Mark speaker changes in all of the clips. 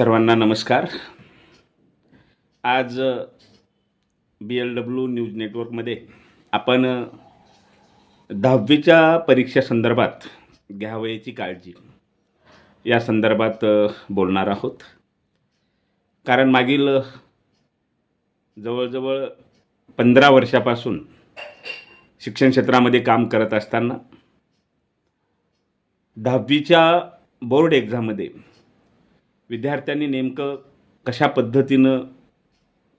Speaker 1: सर्वांना नमस्कार. आज बी एल डब्ल्यू न्यूज नेटवर्कमध्ये आपण दहावीच्या दहावीच्या परीक्षेसंदर्भात घ्यावयाची काळजी या संदर्भात बोलणार आहोत. कारण मागील जवळजवळ पंधरा वर्षापासून शिक्षण क्षेत्रामध्ये काम करत असताना दहावीच्या बोर्ड एक्झाममध्ये विद्यार्थ्यांनी नेमकं कशा पद्धतीनं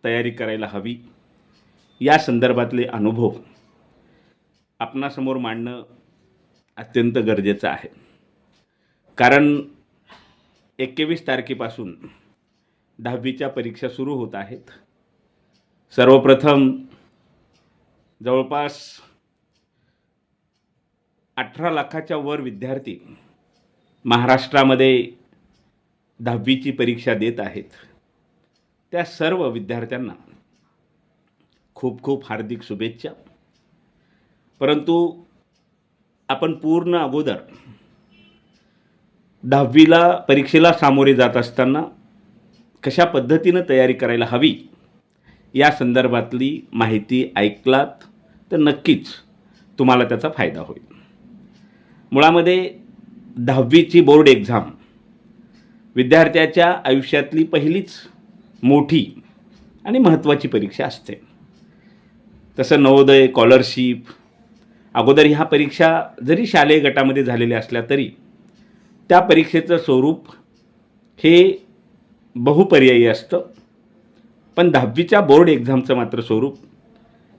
Speaker 1: तयारी करायला हवी? या संदर्भातले अनुभव आपणासमोर मांडणं अत्यंत गरजेचं आहे. कारण एक्केवीस तारखेपासून दहावीच्या परीक्षा सुरू होत आहेत. सर्वप्रथम जवळपास अठरा लाखाच्या वर विद्यार्थी महाराष्ट्रामध्ये दहावीची परीक्षा देत आहेत. त्या सर्व विद्यार्थ्यांना खूप खूप हार्दिक शुभेच्छा. परंतु आपण पूर्ण अगोदर दहावीला परीक्षेला सामोरे जात असताना कशा पद्धतीनं तयारी करायला हवी या संदर्भातली माहिती ऐकलात तर नक्कीच तुम्हाला त्याचा फायदा होईल. मुळामध्ये दहावीची बोर्ड एक्झाम विद्यार्थ्याच्या आयुष्यातली पहिलीच मोठी आणि महत्त्वाची परीक्षा असते. तसं नवोदय स्कॉलरशिप अगोदर ह्या परीक्षा जरी शालेय गटामध्ये झालेल्या असल्या तरी त्या परीक्षेचं स्वरूप हे बहुपर्यायी असतं. पण दहावीच्या बोर्ड एक्झामचं मात्र स्वरूप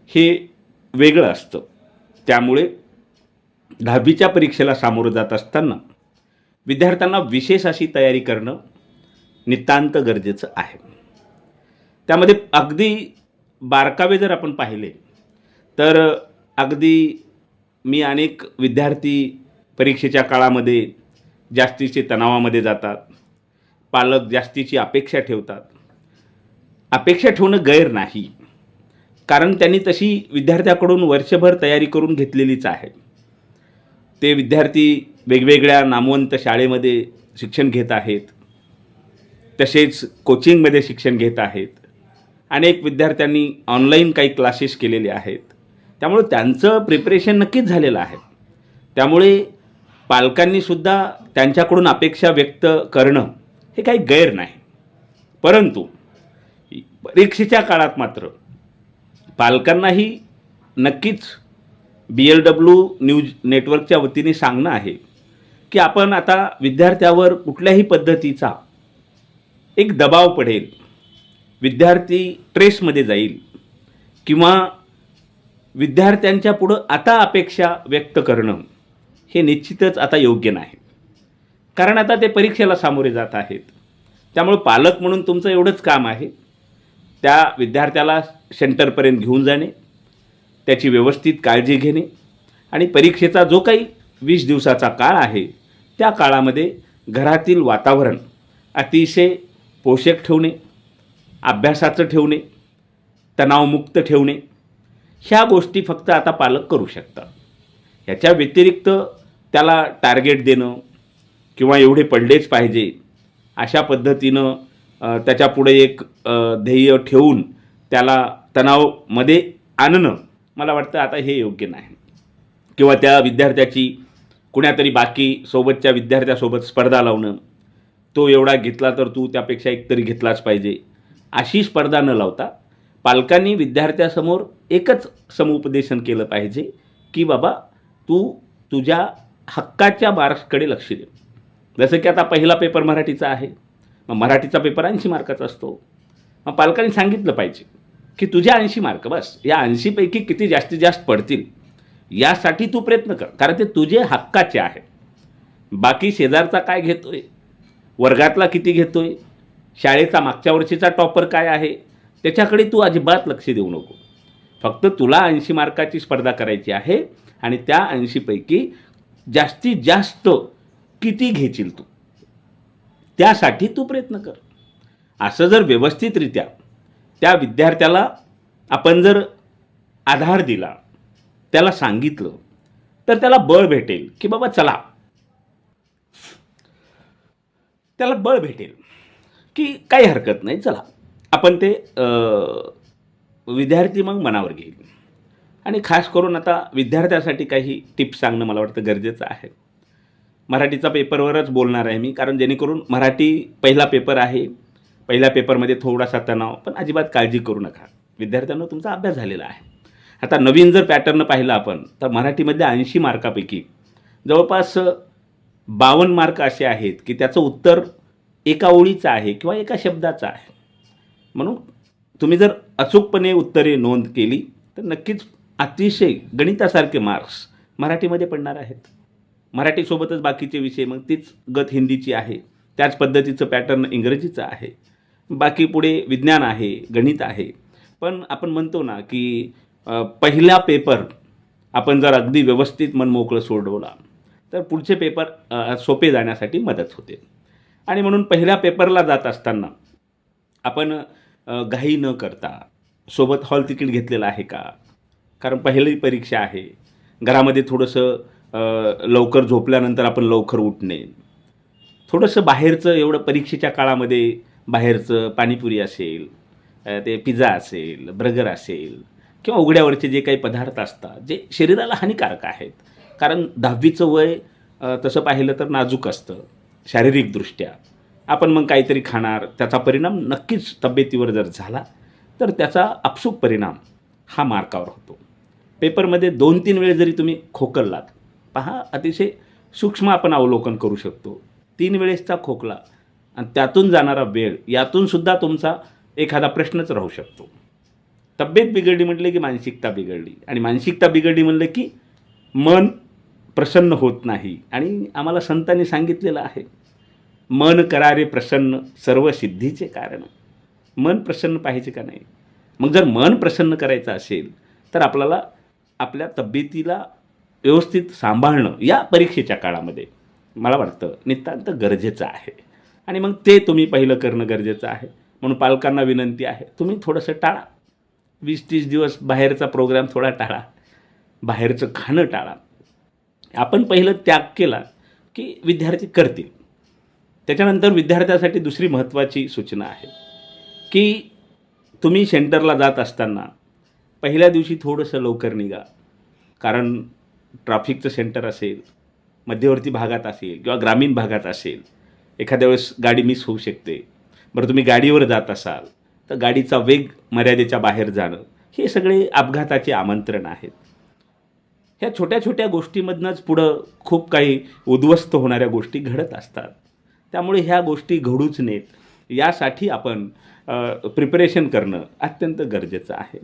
Speaker 1: हे वेगळं असतं. त्यामुळे दहावीच्या परीक्षेला सामोरं जात असताना विद्यार्थ्यांना विशेष अशी तयारी करणं नितांत गरजेचं आहे. त्यामध्ये अगदी बारकावे जर आपण पाहिले तर अगदी मी अनेक विद्यार्थी परीक्षेच्या काळामध्ये जास्तीचे तणावामध्ये जातात पालक जास्तीची अपेक्षा ठेवतात. अपेक्षा ठेवणं गैर नाही कारण त्यांनी तशी विद्यार्थ्याकडून वर्षभर तयारी करून घेतलेलीच आहे. ते विद्यार्थी वेगवेगळ्या नामवंत शाळेमध्ये शिक्षण घेत आहेत. तसेच कोचिंगमध्ये शिक्षण घेत आहेत. अनेक विद्यार्थ्यांनी ऑनलाईन काही क्लासेस केलेले आहेत. त्यामुळे त्यांचं प्रिपरेशन नक्कीच झालेलं आहे. त्यामुळे पालकांनीसुद्धा त्यांच्याकडून अपेक्षा व्यक्त करणं हे काही गैर नाही. परंतु परीक्षेच्या काळात मात्र पालकांनाही नक्कीच बी एल डब्ल्यू न्यूज नेटवर्कच्या वतीने सांगणं आहे. की आपण आता विद्यार्थ्यावर कुठल्याही पद्धतीचा एक दबाव पडेल विद्यार्थी ट्रेसमध्ये जाईल किंवा विद्यार्थ्यांच्या पुढं आता अपेक्षा व्यक्त करणं हे निश्चितच आता योग्य नाही. कारण आता ते परीक्षेला सामोरे जात आहेत. त्यामुळे पालक म्हणून तुमचं एवढंच काम आहे. त्या विद्यार्थ्याला सेंटरपर्यंत घेऊन जाणे त्याची व्यवस्थित काळजी घेणे आणि परीक्षेचा जो काही वीस दिवसाचा काळ आहे त्या काळामध्ये घरातील वातावरण अतिशय पोषक ठेवणे अभ्यासाचं ठेवणे तणावमुक्त ठेवणे ह्या गोष्टी फक्त आता पालक करू शकतात. ह्याच्या व्यतिरिक्त त्याला टार्गेट देणं किंवा एवढे पडलेच पाहिजे अशा पद्धतीनं त्याच्यापुढे एक ध्येय ठेवून त्याला तणावमध्ये आणणं मला वाटतं आता हे योग्य नाही. किंवा त्या विद्यार्थ्याची कुण्यातरी बाकी सोबतच्या विद्यार्थ्यासोबत स्पर्धा लावणं तो एवढा घेतला तर तू त्यापेक्षा एक तरी घेतलाच पाहिजे. अशी स्पर्धा न लावता पालकांनी विद्यार्थ्यासमोर एकच समुपदेशन केलं पाहिजे की बाबा तू तुझ्या हक्काच्या मार्क्सकडे लक्ष दे. जसं की आता पहिला पेपर मराठीचा आहे. मग मराठीचा पेपर ऐंशी मार्काचा असतो. मग पालकांनी सांगितलं पाहिजे की तुझ्या ऐंशी मार्क बस. या ऐंशीपैकी किती जास्तीत जास्त पडतील? यासाठी तू प्रयत्न कर. कारण ते तुझे हक्काचे आहे बाकी शेजारचा काय घेतोय? वर्गातला किती घेतोय? शाळेचा मागच्या वर्षीचा टॉपर काय आहे? त्याच्याकडे तू अजिबात लक्ष देऊ नको. फक्त तुला ऐंशी मार्काची स्पर्धा करायची आहे आणि त्या ऐंशीपैकी जास्तीत जास्त किती घेशील तू? त्यासाठी तू प्रयत्न कर. असं जर व्यवस्थितरित्या त्या विद्यार्थ्याला आपण जर आधार दिला त्याला सांगितलं तर त्याला बळ भेटेल की बाबा चला. त्याला बळ भेटेल की काही हरकत नाही चला. आपण ते विद्यार्थी मग मनावर घेईल. आणि खास करून आता विद्यार्थ्यासाठी काही टिप्स सांगणं मला वाटतं गरजेचं आहे. मराठीचा पेपरवरच बोलणार आहे मी कारण जेणेकरून मराठी पहिला पेपर आहे. पहिल्या पेपरमध्ये थोडासा तणाव पण अजिबात काळजी करू नका. विद्यार्थ्यांना तुमचा अभ्यास झालेला आहे. आता नवीन जर पॅटर्न पाहिला आपण तर मराठीमध्ये ऐंशी मार्कापैकी जवळपास बावन्न मार्क असे आहेत की त्याचं उत्तर एका ओळीचं आहे किंवा एका शब्दाचं आहे. म्हणून तुम्ही जर अचूकपणे उत्तरे नोंद केली तर नक्कीच अतिशय गणितासारखे मार्क्स मराठीमध्ये पडणार आहेत. मराठीसोबतच बाकीचे विषय मग तीच गत हिंदीची आहे त्याच पद्धतीचं पॅटर्न इंग्रजीचं आहे. बाकी पुढे विज्ञान आहे गणित आहे. पण आपण म्हणतो ना की पहिला पेपर आपण जर अगदी व्यवस्थित मन मोकळं सोडवला तर पुढचे पेपर सोपे जाण्यासाठी मदत होते. आणि म्हणून पहिल्या पेपरला जात असताना आपण घाई न करता सोबत हॉल तिकीट घेतलेलं आहे का? कारण पहिली परीक्षा आहे. घरामध्ये थोडंसं लवकर झोपल्यानंतर आपण लवकर उठणे. थोडंसं बाहेरचं एवढं परीक्षेच्या काळामध्ये बाहेरचं पाणीपुरी असेल ते पिझ्झा असेल बर्गर असेल किंवा उघड्यावरचे जे काही पदार्थ असतात जे शरीराला हानिकारक आहेत. कारण दहावीचं वय तसं पाहिलं तर नाजूक असतं शारीरिकदृष्ट्या. आपण मग काहीतरी खाणार त्याचा परिणाम नक्कीच तब्येतीवर जर झाला तर त्याचा आपसूक परिणाम हा मार्कावर होतो. पेपरमध्ये दोन तीन वेळ जरी तुम्ही खोकललात पहा अतिशय सूक्ष्म आपण अवलोकन करू शकतो. तीन वेळेसचा खोकला आणि त्यातून जाणारा वेळ यातून सुद्धा तुमचा एखादा प्रश्नच राहू शकतो. तब्येत बिघडली म्हटलं की मानसिकता बिघडली. आणि मानसिकता बिघडली म्हणलं की मन प्रसन्न होत नाही. आणि आम्हाला संतांनी सांगितलेलं आहे. मन करारे प्रसन्न सर्व सिद्धीचे कारण. मन प्रसन्न पाहिजे का नाही? मग जर मन प्रसन्न करायचं असेल तर आपल्याला आपल्या तब्येतीला व्यवस्थित सांभाळणं या परीक्षेच्या काळामध्ये मला वाटतं नितांत गरजेचं आहे. आणि मग ते तुम्ही पहिलं करणं गरजेचं आहे. म्हणून पालकांना विनंती आहे तुम्ही थोडंसं टाळा. वीस तीस दिवस बाहेरचा प्रोग्राम थोडा टाळा. बाहेरचं खाणं टाळा. आपण पहिलं त्याग केला की विद्यार्थी करतील. त्याच्यानंतर विद्यार्थ्यासाठी दुसरी महत्त्वाची सूचना आहे की तुम्ही सेंटरला जात असताना पहिल्या दिवशी थोडंसं लवकर निघा. कारण ट्रॅफिकचं सेंटर असेल मध्यवर्ती भागात असेल किंवा ग्रामीण भागात असेल एखाद्या वेळेस गाडी मिस होऊ शकते. बरं तुम्ही गाडीवर जात असाल तर गाडीचा वेग मर्यादेच्या बाहेर जाणं हे सगळे अपघाताचे आमंत्रण आहेत. ह्या छोट्या छोट्या गोष्टीमधनंच पुढं खूप काही उद्ध्वस्त होणाऱ्या गोष्टी घडत असतात. त्यामुळे ह्या गोष्टी घडूच नयेत. यासाठी आपण प्रिपरेशन करणं अत्यंत गरजेचं आहे.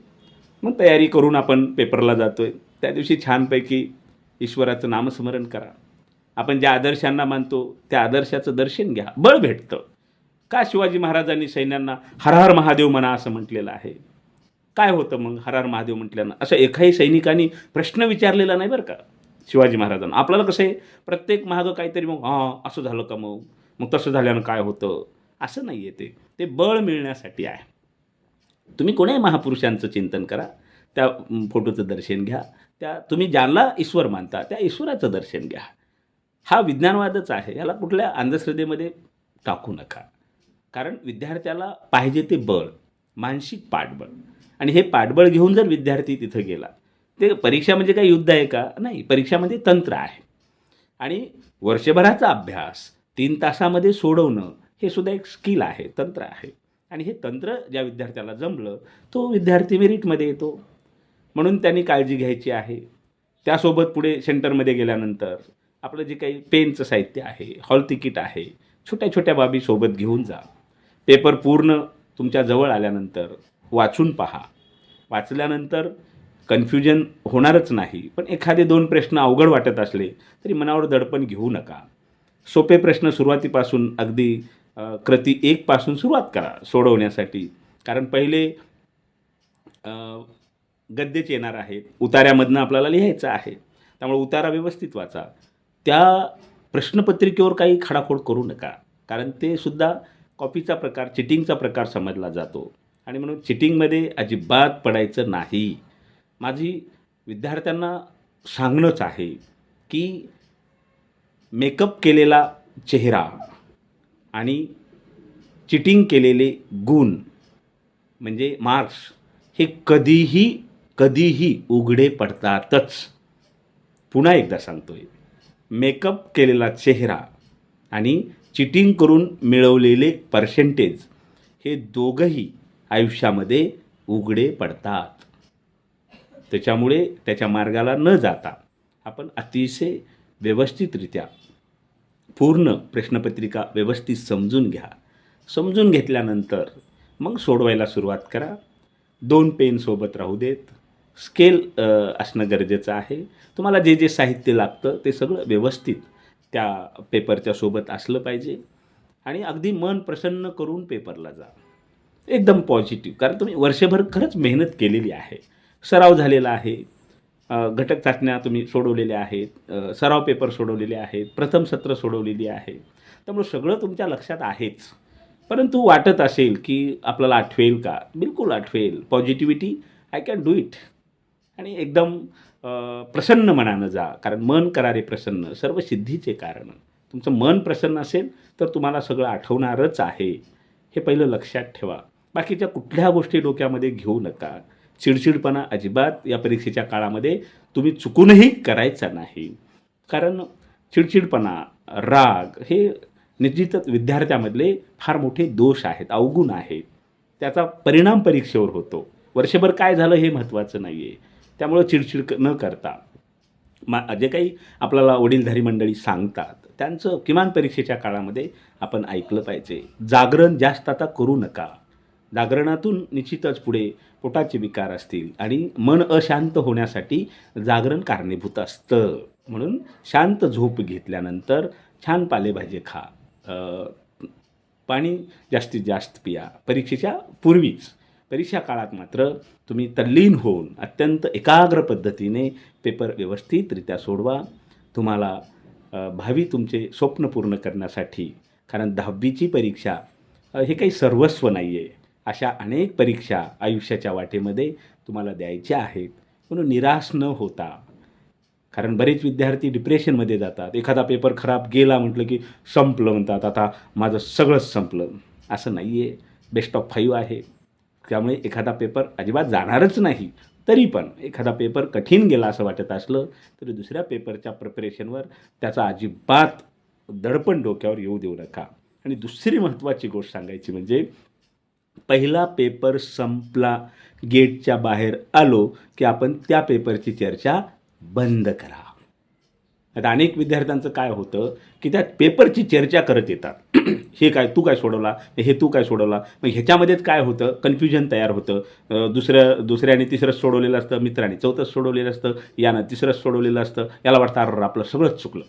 Speaker 1: मग तयारी करून आपण पेपरला जातो आहे त्या दिवशी छानपैकी ईश्वराचं नामस्मरण करा. आपण ज्या आदर्शांना मानतो त्या आदर्शाचं दर्शन घ्या. बळ भेटतं. का शिवाजी महाराजांनी सैन्यांना हर हर महादेव म्हणा असं म्हटलेलं आहे? काय होतं मग हर हर महादेव म्हटल्यानं? असं एकाही सैनिकांनी प्रश्न विचारलेला नाही बरं का शिवाजी महाराजांना. आपल्याला कसं आहे? प्रत्येक महाग काहीतरी मग हां असं झालं का मग? मग तसं झाल्यानं काय होतं? असं नाही आहे ते. ते बळ मिळण्यासाठी आहे. तुम्ही कोण्याही महापुरुषांचं चिंतन करा. त्या फोटोचं दर्शन घ्या. त्या तुम्ही ज्याला ईश्वर मानता त्या ईश्वराचं दर्शन घ्या. हा विज्ञानवादच आहे. याला कुठल्या अंधश्रद्धेमध्ये टाकू नका. कारण विद्यार्थ्याला पाहिजे ते बळ मानसिक पाठबळ. आणि हे पाठबळ घेऊन जर विद्यार्थी तिथं गेला ते परीक्षा म्हणजे काय युद्ध आहे का? नाही परीक्षामध्ये तंत्र आहे. आणि वर्षभराचा अभ्यास तीन तासामध्ये सोडवणं हे सुद्धा एक स्किल आहे तंत्र आहे. आणि हे तंत्र ज्या विद्यार्थ्याला जमलं तो विद्यार्थी मेरिटमध्ये येतो. म्हणून त्यांनी काळजी घ्यायची आहे. त्यासोबत पुढे सेंटरमध्ये गेल्यानंतर आपलं जे काही पेनचं साहित्य आहे हॉल तिकीट आहे छोट्या छोट्या बाबी सोबत घेऊन जा. पेपर पूर्ण तुमच्या जवळ आल्यानंतर वाचून पहा. वाचल्यानंतर कन्फ्युजन होणारच नाही पण एखादे दोन प्रश्न अवघड वाटत असले तरी मनावर दडपण घेऊ नका. सोपे प्रश्न सुरुवातीपासून अगदी कृती एकपासून सुरुवात करा सोडवण्यासाठी. कारण पहिले अ, गद्यच येणार आहेत उतार्यामधनं आपल्याला लिहायचं आहे. त्यामुळे उतारा व्यवस्थित वाचा. त्या प्रश्नपत्रिकेवर काही खडाखोड करू नका. कारण ते सुद्धा कॉपीचा प्रकार चिटिंगचा प्रकार समजला जातो. आणि म्हणून चिटिंगमध्ये अजिबात पडायचं नाही. माझी विद्यार्थ्यांना सांगणंच आहे की मेकअप केलेला चेहरा आणि चिटिंग केलेले गुण म्हणजे मार्क्स हे कधीही कधीही उघडे पडतातच. पुन्हा एकदा सांगतोय. मेकअप केलेला चेहरा आणि चिटिंग करून मिळवलेले पर्सेंटेज हे दोघंही आयुष्यामध्ये उघडे पडतात. त्याच्यामुळे त्याच्या मार्गाला न जाता आपण अतिशय व्यवस्थितरित्या पूर्ण प्रश्नपत्रिका व्यवस्थित समजून घ्या. समजून घेतल्यानंतर मग सोडवायला सुरुवात करा. दोन पेन सोबत राहू देत. स्केल असणं गरजेचं आहे. तुम्हाला जे जे साहित्य लागतं ते सगळं व्यवस्थित त्या पेपरच्या सोबत असलं पाहिजे. आणि अगदी मन प्रसन्न करून पेपरला जा. एकदम पॉझिटिव्ह. कारण तुम्ही वर्षभर खरंच मेहनत केलेली आहे. सराव झालेला आहे. घटक चाचण्या तुम्ही सोडवलेल्या आहेत. सराव पेपर सोडवलेले आहेत. प्रथम सत्र सोडवलेली आहे. त्यामुळे सगळं तुमच्या लक्षात आहेच. परंतु वाटत असेल की आपल्याला आठवेल का? बिलकुल आठवेल. Positivity I can do it. आणि एकदम प्रसन्न मनानं जा. कारण मन करारे प्रसन्न सर्व सिद्धीचे कारण. तुमचं मन प्रसन्न असेल तर तुम्हाला सगळं आठवणारच आहे. हे पहिलं लक्षात ठेवा. बाकीच्या कुठल्या गोष्टी डोक्यामध्ये घेऊ नका. चिडचिडपणा अजिबात या परीक्षेच्या काळामध्ये तुम्ही चुकूनही करायचा नाही. कारण चिडचिडपणा राग हे निश्चितच विद्यार्थ्यामधले फार मोठे दोष आहेत अवगुण आहेत. त्याचा परिणाम परीक्षेवर होतो. वर्षभर काय झालं हे महत्त्वाचं नाही आहे त्यामुळं चिडचिड न करता. मा जे काही आपल्याला वडीलधारी मंडळी सांगतात त्यांचं किमान परीक्षेच्या काळामध्ये आपण ऐकलं पाहिजे. जागरण जास्त आता करू नका. जागरणातून निश्चितच पुढे पोटाचे विकार असतील आणि मन अशांत होण्यासाठी जागरण कारणीभूत असतं. म्हणून शांत झोप घेतल्यानंतर छान पालेभाजी खा. पाणी जास्तीत जास्त पिया. परीक्षेच्या पूर्वीच. परीक्षा काळात मात्र तुम्ही तल्लीन होऊन अत्यंत एकाग्र पद्धतीने पेपर व्यवस्थितरित्या सोडवा. तुम्हाला भावी तुमचे स्वप्न पूर्ण करण्यासाठी कारण दहावीची परीक्षा हे काही सर्वस्व नाही आहे अशा अनेक परीक्षा आयुष्याच्या वाटेमध्ये तुम्हाला द्यायच्या आहेत. म्हणून निराश न होता. कारण बरेच विद्यार्थी डिप्रेशनमध्ये जातात. एखादा पेपर खराब गेला म्हटलं की संपलं म्हणतात आता माझं सगळंच संपलं. असं नाही आहे बेस्ट ऑफ फाईव्ह आहे. त्यामुळे एखादा पेपर अजिबात जाणारच नाही. तरी पण एखादा पेपर कठीण गेला असं वाटत असलं तरी दुसऱ्या पेपरच्या प्रिपरेशनवर त्याचा अजिबात दडपण डोक्यावर येऊ देऊ नका. आणि दुसरी महत्त्वाची गोष्ट सांगायची म्हणजे पहिला पेपर संपला गेटच्या बाहेर आलो की आपण त्या पेपरची चर्चा बंद करा. आता अनेक विद्यार्थ्यांचं काय होतं की त्या पेपरची चर्चा करत येतात. हे काय तू काय सोडवला? हे तू काय सोडवला? मग ह्याच्यामध्येच काय होतं? कन्फ्युजन तयार होतं. दुसऱ्या दुसरं दुसऱ्याने तिसरंच सोडवलेलं असतं मित्राने चौथंच सोडवलेलं असतं यानं तिसरंच सोडवलेलं असतं. याला वाटतं अर आपलं सगळंच चुकलं.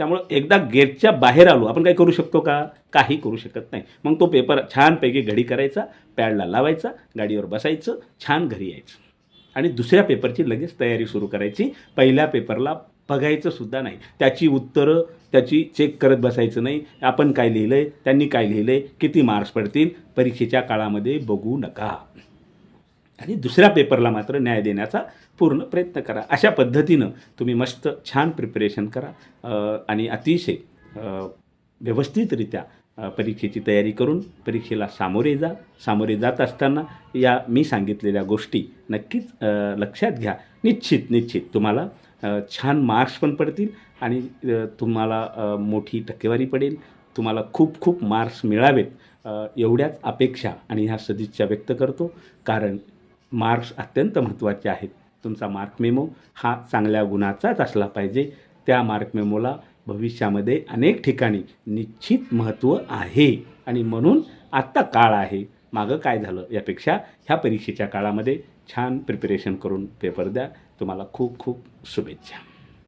Speaker 1: त्यामुळं एकदा गेटच्या बाहेर आलो आपण काय करू शकतो का? काही करू शकत नाही. मग तो पेपर छानपैकी घडी करायचा पॅडला लावायचा गाडीवर बसायचं छान घरी यायचं. आणि दुसऱ्या पेपरची लगेच तयारी सुरू करायची. पहिल्या पेपरला बघायचं सुद्धा नाही. त्याची उत्तरं त्याची चेक करत बसायचं नाही. आपण काय लिहिलं आहे त्यांनी काय लिहिलं आहे किती मार्क्स पडतील? परीक्षेच्या काळामध्ये बघू नका. आणि दुसऱ्या पेपरला मात्र न्याय देण्याचा पूर्ण प्रयत्न करा. अशा पद्धतीनं तुम्ही मस्त छान प्रिपरेशन करा. आणि अतिशय व्यवस्थितरित्या परीक्षेची तयारी करून परीक्षेला सामोरे जा. सामोरे जात असताना या मी सांगितलेल्या गोष्टी नक्कीच लक्षात घ्या. निश्चित निश्चित तुम्हाला छान मार्क्स पण पडतील आणि तुम्हाला मोठी टक्केवारी पडेल. तुम्हाला खूप खूप मार्क्स मिळावेत एवढ्याच अपेक्षा आणि ह्या सदिच्छा व्यक्त करतो. कारण मार्क्स अत्यंत महत्त्वाचे आहेत. तुमचा मार्क मेमो हा चांगल्या गुणाचाच असला पाहिजे. त्या मार्क मेमोला भविष्यामध्ये अनेक ठिकाणी निश्चित महत्त्व आहे. आणि म्हणून आत्ता काळ आहे. मागं काय झालं यापेक्षा ह्या परीक्षेच्या काळामध्ये छान प्रिपरेशन करून पेपर द्या. तुम्हाला खूप खूप शुभेच्छा.